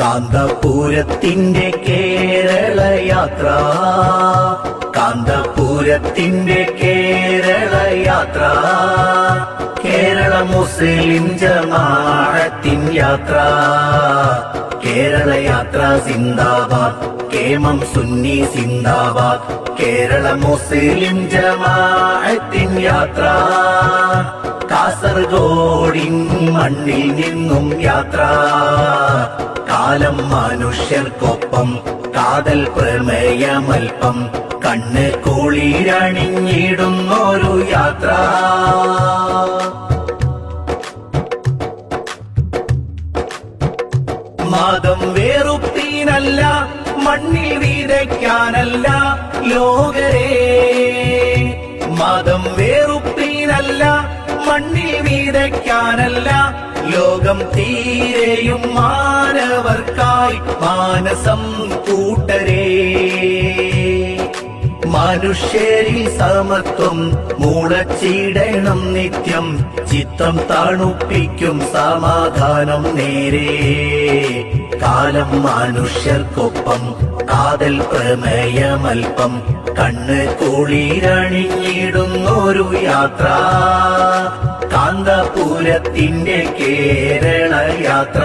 കാന്തപൂരത്തിന്റെ കേരള യാത്ര കാന്തപൂരത്തിന്റെ കേരള യാത്ര കേരള മുസ്ലിം ജമാഅത്തിൻ യാത്ര. കേരള യാത്ര സിന്ദാബാദ് കേമം സുന്നി സിന്ദാബാദ്. കേരള മുസ്ലിം ജമാഅത്തിൻ യാത്ര. കാസർഗോഡിൻ മണ്ണിൽ നിന്നും യാത്ര. കാലം മനുഷ്യർക്കൊപ്പം കാതൽ പ്രമേയമൽപ്പം കണ്ണ് കുളിരണിഞ്ഞിടുന്നൊരു യാത്ര. മതം വേറുപ്പീനല്ല മണ്ണിൽ വീതയ്ക്കാനല്ല ലോകരേ. മതം വേറുപ്പീനല്ല മണ്ണിൽ വിതയ്ക്കാനല്ല ലോകം തീരെയും മാനവർക്കായി മാനസം കൂട്ടരേ. മനുഷ്യരിൽ സമത്വം മൂളച്ചിടണം നിത്യം ചിത്രം തണുപ്പിക്കും സമാധാനം നേരെ. കാലം മനുഷ്യർക്കൊപ്പം കാതൽ പ്രമേയമൽപ്പം കണ്ണ് കുളിരണിഞ്ഞിടുന്നൊരു യാത്ര. കാന്തപുരത്തിന്റെ കേരള യാത്ര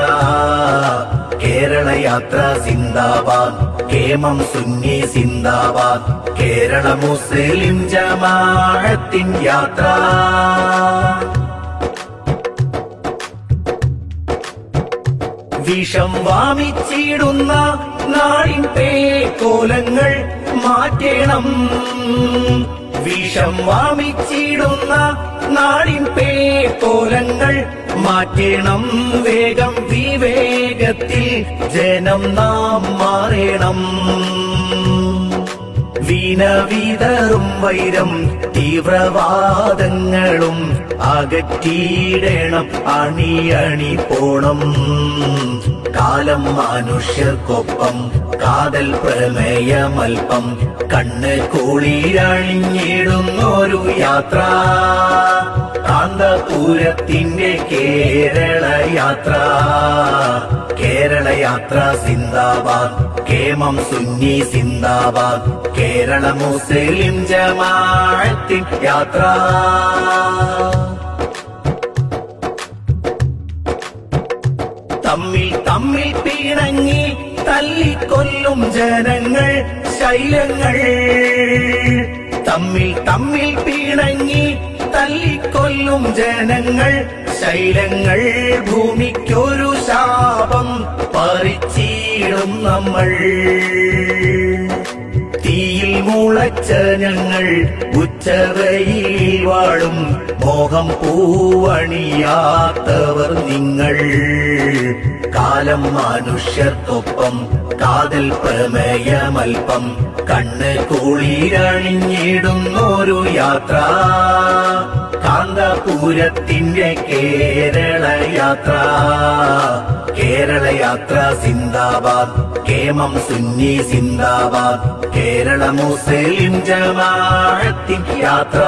കേരള യാത്ര സിന്ദാബാദ്. കേമം സുന്നി സിന്ദാബാദ്. കേരള മുസ്ലിം ജമാഅത്തിൻ യാത്ര. വിഷം വാമിച്ചിടുന്ന നാടിൻ പേക്കോലങ്ങൾ മാറ്റണം. വിഷം വാമിച്ചിടുന്ന നാടിൻ പേക്കോലങ്ങൾ മാറ്റണം വേഗം വിവേകത്തിൽ ജനം നാം മാറണം. വീണവിതറും വൈരം തീവ്രവാദങ്ങളും അകറ്റിയിടണം. അണിയണി പോണം. കാലം മനുഷ്യർക്കൊപ്പം കാതൽ പ്രമേയമൽപ്പം കണ്ണ് കുളിരണിഞ്ഞിടുന്നൊരു യാത്ര. കാന്തപൂരത്തിന്റെ കേരള യാത്ര കേരള യാത്ര സിന്ദാബാദ് കേമം സുന്നി സിന്ദാബാദ് കേരള മുസ്ലിം ജമാഅത്തിൻ യാത്ര. തമ്മിൽ തമ്മിൽ പിണങ്ങി തല്ലിക്കൊല്ലും ജനങ്ങൾ ശൈലങ്ങൾ. തമ്മിൽ തമ്മിൽ പിണങ്ങി തല്ലിക്കൊല്ലും ജനങ്ങൾ ശൈലങ്ങൾ. ഭൂമിക്കൊരു ശാപം പറിച്ചിടും നമ്മൾ. ഞങ്ങൾ ഉച്ചവയിൽ വാഴും. മോഹം പൂവണിയാത്തവർ നിങ്ങൾ. കാലം മനുഷ്യർക്കൊപ്പം കാതൽ പ്രമേയമൽപ്പം. കണ്ണ് കുളിരണിഞ്ഞിടുന്നൊരു യാത്ര. കാന്തപുരത്തിന്റെ കേരള യാത്ര കേരള യാത്ര സിന്ദാബാദ് കേമം സുന്നി സിന്ദാബാദ് കേരള മുസ്ലിം ജമാഅത്തിൻ യാത്ര.